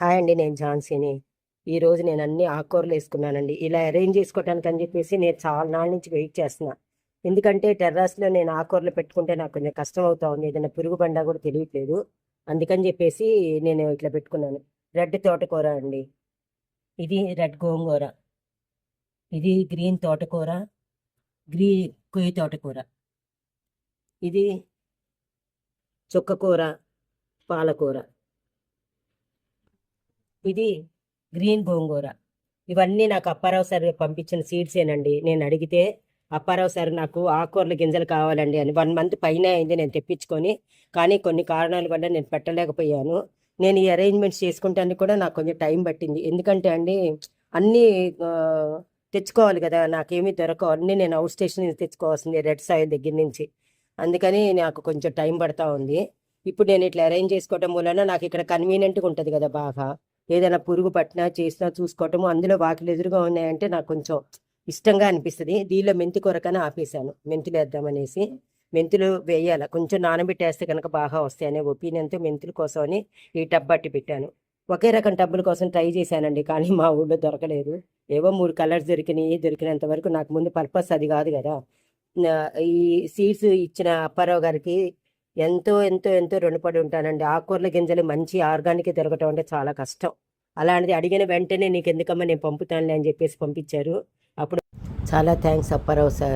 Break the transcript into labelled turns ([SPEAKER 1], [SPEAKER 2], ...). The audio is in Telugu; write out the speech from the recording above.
[SPEAKER 1] హాయ్ అండి నేను ఝాన్సీని. ఈరోజు నేను అన్ని ఆకుకూరలు వేసుకున్నానండి. ఇలా అరేంజ్ చేసుకోవడానికి అని చెప్పేసి నేను చాలా నాళ్ళ నుంచి వెయిట్ చేస్తున్నా. ఎందుకంటే టెర్రాస్లో నేను ఆకుకూరలు పెట్టుకుంటే నాకు కొంచెం కష్టం అవుతా ఉంది. ఏదైనా పురుగు బండా కూడా తెలియట్లేదు. అందుకని చెప్పేసి నేను ఇట్లా పెట్టుకున్నాను. రెడ్ తోటకూర అండి. ఇది రెడ్ గోంగూర. ఇది గ్రీన్ తోటకూర. గ్రీ కొయ్యి తోటకూర. ఇది చుక్కకూర పాలకూర. ఇది గ్రీన్ గోంగూర. ఇవన్నీ నాకు అప్పారావు సార్ పంపించిన సీడ్సేనండి నేను అడిగితే అప్పారావు సార్ నాకు ఆకూరల గింజలు కావాలండి అని. వన్ మంత్ పైన అయింది నేను తెప్పించుకొని. కానీ కొన్ని కారణాల వల్ల నేను పెట్టలేకపోయాను. నేను ఈ అరేంజ్మెంట్స్ చేసుకుంటానికి కూడా నాకు కొంచెం టైం పట్టింది. ఎందుకంటే అండి అన్నీ తెచ్చుకోవాలి కదా. నాకేమీ దొరకవు. అన్నీ నేను అవుట్ స్టేషన్ నుంచి తెచ్చుకోవాల్సింది రెడ్ సాయిల్ దగ్గర నుంచి. అందుకని నాకు కొంచెం టైం పడతా ఉంది. ఇప్పుడు నేను ఇట్లా అరేంజ్ చేసుకోవటం వలన నాకు ఇక్కడ కన్వీనియంట్గా ఉంటుంది కదా బాగా. ఏదైనా పురుగు పట్టినా చేసినా చూసుకోవటము అందులో వాకిలు ఎదురుగా ఉన్నాయంటే నాకు కొంచెం ఇష్టంగా అనిపిస్తుంది. దీనిలో మెంతి కొరకని ఆపేసాను మెంతులు వేద్దామనేసి మెంతులు వేయాలి. కొంచెం నానబెట్టేస్తే కనుక బాగా వస్తాయనే ఒపీనియన్తో మెంతుల కోసమని ఈ టబ్ బట్టి పెట్టాను. ఒకే రకం టబ్బుల కోసం ట్రై చేశానండి కానీ మా ఊళ్ళో దొరకలేదు. ఏవో మూడు కలర్స్ దొరికినాయి. దొరికినంత వరకు నాకు ముందు పర్పస్ అది కాదు కదా. ఈ సీడ్స్ ఇచ్చిన అప్పారావు గారికి ఎంతో ఎంతో ఎంతో రుణపడి ఉంటానండి. ఆకుకూరల గింజలు మంచి ఆర్గానిక్ దొరకటం అంటే చాలా కష్టం. అలాంటిది అడిగిన వెంటనే నీకు ఎందుకమ్మా నేను పంపుతానులే అని చెప్పేసి పంపించారు. అప్పుడు చాలా థ్యాంక్స్ అప్పారావు సార్.